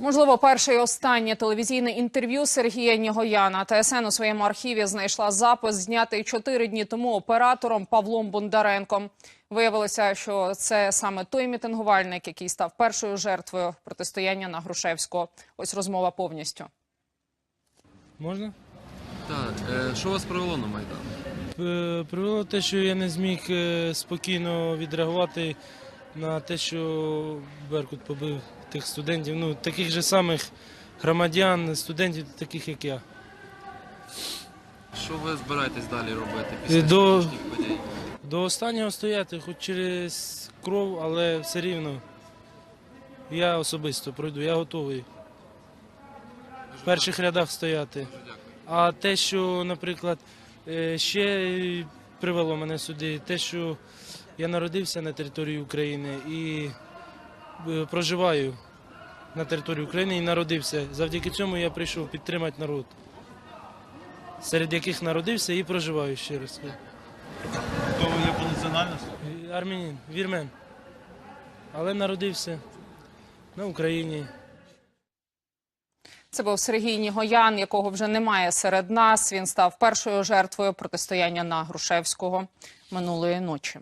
Можливо, перше і останнє телевізійне інтерв'ю Сергія Нігояна. ТСН у своєму архіві знайшла запис, знятий чотири дні тому оператором Павлом Бондаренком. Виявилося, що це саме той мітингувальник, який став першою жертвою протистояння на Грушевського. Ось розмова повністю. Можна? Так, е, що вас привело на Майдан? Е, Привело те, що я не зміг е, спокійно відреагувати на те, що Беркут побив тих студентів, ну таких же самих громадян, студентів, таких як я. Що ви збираєтесь далі робити після Е, До- сьогоднішніх подій? До останнього стояти, хоч через кров, але все рівно я особисто пройду, я готовий в перших рядах стояти. Дуже дякую. А те, що, наприклад, е, ще привело мене сюди, те, що я народився на території України і е, проживаю на території України і народився. Завдяки цьому я прийшов підтримати народ, серед яких народився і проживаю ще раз. Хто ви є по національності? Е, Армянин, вірмен. Але народився на Україні. Це був Сергій Нігоян, якого вже немає серед нас. Він став першою жертвою протистояння на Грушевського минулої ночі.